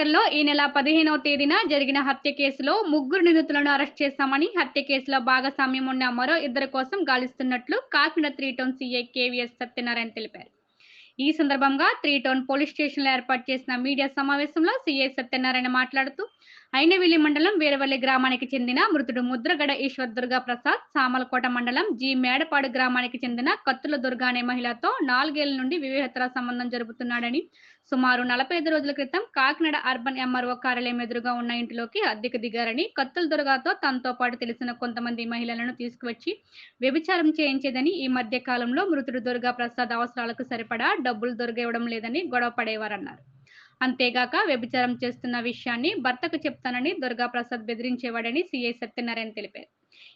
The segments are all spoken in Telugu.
సెంటర్లో ఈ నెల పదిహేనవ తేదీన జరిగిన హత్య కేసులో ముగ్గురు నిందితులను అరెస్ట్ చేశామని హత్య కేసులో భాగస్వామ్యం ఉన్న మరో ఇద్దరి కోసం గాలిస్తున్నట్లు Kakinada three town CI KVS Satyanarayana తెలిపారు. ఈ సందర్భంగా త్రీ టౌన్ పోలీస్ స్టేషన్లో ఏర్పాటు చేసిన మీడియా సమావేశంలో సీఐ సత్యనారాయణ మాట్లాడుతూ అయినవిలి మండలం వేరవల్లి గ్రామానికి చెందిన మృతుడు ముద్రగడ ఈశ్వర్ దుర్గా ప్రసాద్ సామలకోట మండలం జి మేడపాడు గ్రామానికి చెందిన కత్తుల దుర్గా అనే మహిళతో నాలుగేళ్ళ నుండి వివేహతర సంబంధం జరుపుతున్నాడని. సుమారు నలభై ఐదు రోజుల క్రితం కాకినాడ అర్బన్ ఎంఆర్ఓ కార్యాలయం ఎదురుగా ఉన్న ఇంటిలోకి అద్దెకు దిగారని కత్తుల దుర్గాతో తనతో పాటు తెలిసిన కొంతమంది మహిళలను తీసుకువచ్చి వ్యభిచారం చేయించేదని ఈ మధ్య కాలంలో మృతుడు దుర్గా ప్రసాద్ అవసరాలకు సరిపడా డబ్బులు దొరికివ్వడం లేదని గొడవ పడేవారన్నారు. అంతేగాక వ్యభిచారం చేస్తున్న విషయాన్ని భర్తకు చెప్తానని దుర్గా ప్రసాద్ బెదిరించేవాడని సీఐ సత్యనారాయణ తెలిపారు.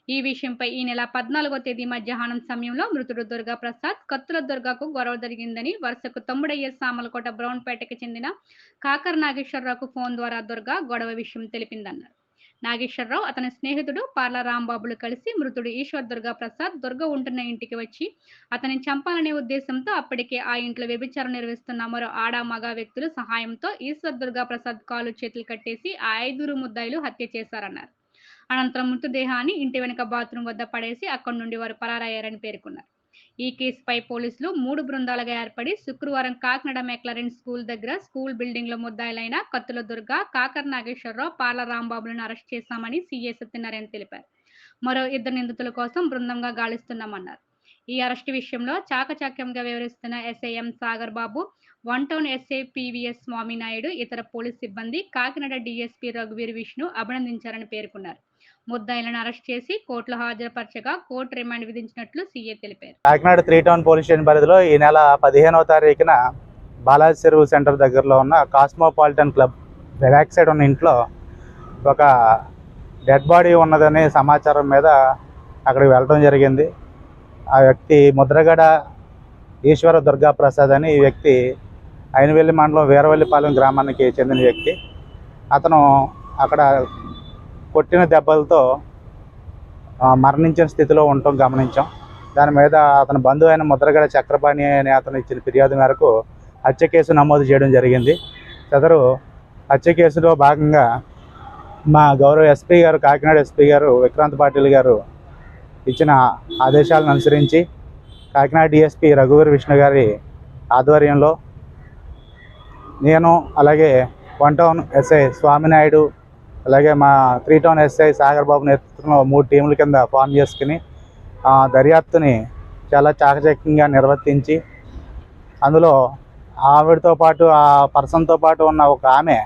ఈ విషయంపై ఈ నెల పద్నాలుగో తేదీ మధ్యాహ్నం సమయంలో మృతుడు దుర్గా ప్రసాద్ కత్తుల దుర్గాకు గొడవ జరిగిందని వరుసకు తమ్ముడయ్యే సామలకోట బ్రౌన్పేటకి చెందిన కాకర్ నాగేశ్వరరావుకు ఫోన్ ద్వారా దుర్గా గొడవ విషయం తెలిపిందన్నారు. నాగేశ్వరరావు అతని స్నేహితుడు పార్ల రాంబాబులు కలిసి మృతుడు ఈశ్వర్ దుర్గా ప్రసాద్ దుర్గ ఉంటున్న ఇంటికి వచ్చి అతని చంపాలనే ఉద్దేశంతో అప్పటికే ఆ ఇంట్లో వ్యభిచారం నిర్వహిస్తున్న మరో ఆడ మగ వ్యక్తుల సహాయంతో ఈశ్వర్ దుర్గా ప్రసాద్ కాలు చేతులు కట్టేసి ఆ ఐదుగురు ముద్దాయిలు హత్య చేశారన్నారు. అనంతరం మృతదేహాన్ని ఇంటి వెనుక బాత్రూమ్ వద్ద పడేసి అక్కడి నుండి వారు పరారయ్యారని పేర్కొన్నారు. ఈ కేసుపై పోలీసులు మూడు బృందాలుగా ఏర్పడి శుక్రవారం కాకినాడ మెక్లరెన్ స్కూల్ దగ్గర స్కూల్ బిల్డింగ్లో ముద్దాయిలైన కత్తుల దుర్గ కాకర్ నాగేశ్వరరావు పాల రాంబాబులను అరెస్ట్ చేశామని సీఏ సత్యనారాయణ తెలిపారు. మరో ఇద్దరు నిందితుల కోసం బృందంగా గాలిస్తున్నామన్నారు. ఈ అరెస్టు విషయంలో చాకచక్యంగా వివరిస్తున్న S I M Sagar Babu one town SI PVS Swaminaidu ఇతర పోలీస్ సిబ్బంది కాకినాడ డిఎస్పీ రఘువీర్ విష్ణు అభినందించారని పేర్కొన్నారు. ముద్దాయిలను అరెస్ట్ చేసి కోర్టులో హాజరుపరచగా కోర్టు రిమాండ్ విధించినట్లు సీఏ తెలిపారు. Kakinada three town police station పరిధిలో ఈ నెల పదిహేనవ తారీఖున బాలాజీ చెరువు సెంటర్ దగ్గరలో ఉన్న కాస్మోపాలిటన్ క్లబ్ బ్యాక్ సైడ్ ఉన్న ఇంట్లో ఒక డెడ్ బాడీ ఉన్నదనే సమాచారం మీద అక్కడికి వెళ్ళడం జరిగింది. ఆ వ్యక్తి ముద్రగడ ఈశ్వర దుర్గా ప్రసాద్ అని ఈ వ్యక్తి అయినవెల్లి మండలం వీరవల్లిపాలెం గ్రామానికి చెందిన వ్యక్తి. అతను అక్కడ కొట్టిన దెబ్బలతో మరణించిన స్థితిలో ఉండటం గమనించాం. దాని మీద అతని బంధువు అయిన ముద్రగడ చక్రపాణి అనే అతను ఇచ్చిన ఫిర్యాదు మేరకు హత్య కేసు నమోదు చేయడం జరిగింది. సదరు హత్య కేసులో భాగంగా మా గౌరవ ఎస్పీ గారు కాకినాడ ఎస్పీ గారు విక్రాంత్ పాటిల్ గారు ఇచ్చిన ఆదేశాలను అనుసరించి కాకినాడ డిఎస్పీ రఘువీర్ విష్ణు గారి ఆధ్వర్యంలో నేను అలాగే వన్ టౌన్ ఎస్ఐ స్వామినాయుడు అలాగే మా three town SI Sagar Babu నేతృత్వంలో మూడు టీముల కింద ఫామ్ చేసుకుని ఆ, దర్యాప్తుని చాలా చాకచక్యంగా నిర్వర్తించి అందులో ఆవిడతో పాటు ఆ పర్సన్తో పాటు ఉన్న ఒక ఆమె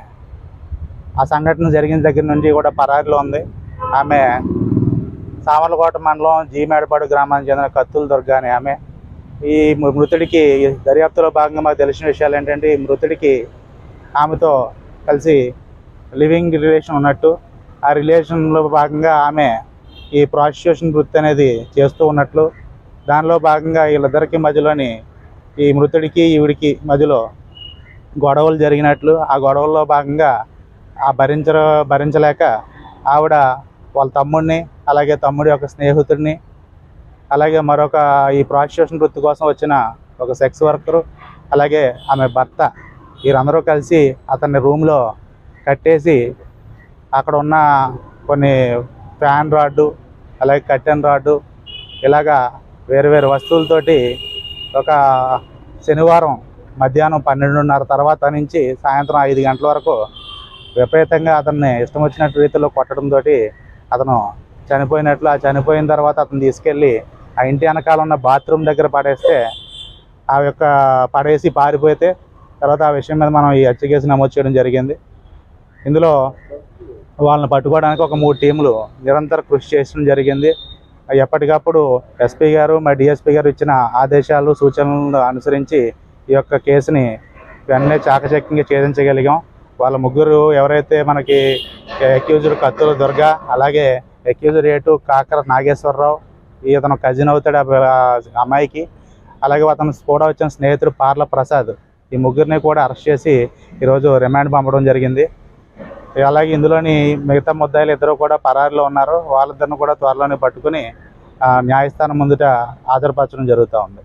ఆ సంఘటన జరిగిన దగ్గర నుంచి కూడా పరారిలో ఉంది. ఆమె సామర్లకోట మండలం జీమేడపాడు గ్రామానికి చెందిన కత్తుల దుర్గా అనే ఆమె. ఈ మృతుడికి దర్యాప్తులో భాగంగా మాకు తెలిసిన విషయాలు ఏంటంటే ఈ మృతుడికి ఆమెతో కలిసి లివింగ్ రిలేషన్ ఉన్నట్టు ఆ రిలేషన్లో భాగంగా ఆమె ఈ ప్రాస్టిట్యూషన్ వృత్తి అనేది చేస్తూ ఉన్నట్లు దానిలో భాగంగా వీళ్ళిద్దరికి మధ్యలోని ఈ మృతుడికి ఈవిడికి మధ్యలో గొడవలు జరిగినట్లు ఆ గొడవల్లో భాగంగా ఆ భరించ భరించలేక ఆవిడ వాళ్ళ తమ్ముడిని అలాగే తమ్ముడి యొక్క స్నేహితుడిని అలాగే మరొక ఈ ప్రాస్టిట్యూషన్ వృత్తి కోసం వచ్చిన ఒక సెక్స్ వర్కరు అలాగే ఆమె భర్త వీరందరూ కలిసి అతన్ని రూమ్లో కట్టేసి అక్కడ ఉన్న కొన్ని ఫ్యాన్ రాడ్డు అలాగే కట్టెన్ రాడ్డు ఇలాగా వేరు వేరు వస్తువులతోటి ఒక శనివారం మధ్యాహ్నం పన్నెండున్నర తర్వాత నుంచి సాయంత్రం ఐదు గంటల వరకు విపరీతంగా అతన్ని ఇష్టం వచ్చినట్టు రీతిలో కొట్టడంతో అతను చనిపోయినట్లు ఆ చనిపోయిన తర్వాత అతను తీసుకెళ్ళి ఆ ఇంటి వెనకాల ఉన్న బాత్రూమ్ దగ్గర పడేస్తే ఆ యొక్క పడేసి పారిపోతే తర్వాత ఆ విషయం మీద మనం ఈ హత్య కేసు నమోదు చేయడం జరిగింది. ఇందులో వాళ్ళని పట్టుకోవడానికి ఒక మూడు టీములు నిరంతర కృషి చేయడం జరిగింది. ఎప్పటికప్పుడు ఎస్పీ గారు మా డిఎస్పీ గారు ఇచ్చిన ఆదేశాలు సూచనలను అనుసరించి ఈ యొక్క కేసుని వెంటనే చాకచక్యంగా ఛేదించగలిగాం. వాళ్ళ ముగ్గురు ఎవరైతే మనకి అక్యూజుడు కత్తుల దుర్గా అలాగే అక్యూజ్డ్ రేటు కాకర నాగేశ్వరరావు ఇతను కజిన్ అవుతాడు ఆ అమ్మాయికి అలాగే అతను కూడా వచ్చిన స్నేహితుడు పార్ల ప్రసాద్ ఈ ముగ్గురిని కూడా అరెస్ట్ చేసి ఈరోజు రిమాండ్ పంపడం జరిగింది. అలాగే ఇందులోని మిగతా ముద్దాయిలు ఇద్దరు కూడా పరారిలో ఉన్నారు. వాళ్ళిద్దరిని కూడా త్వరలోనే పట్టుకుని న్యాయస్థానం ముందుట హాజరుపరచడం జరుగుతూ ఉంది.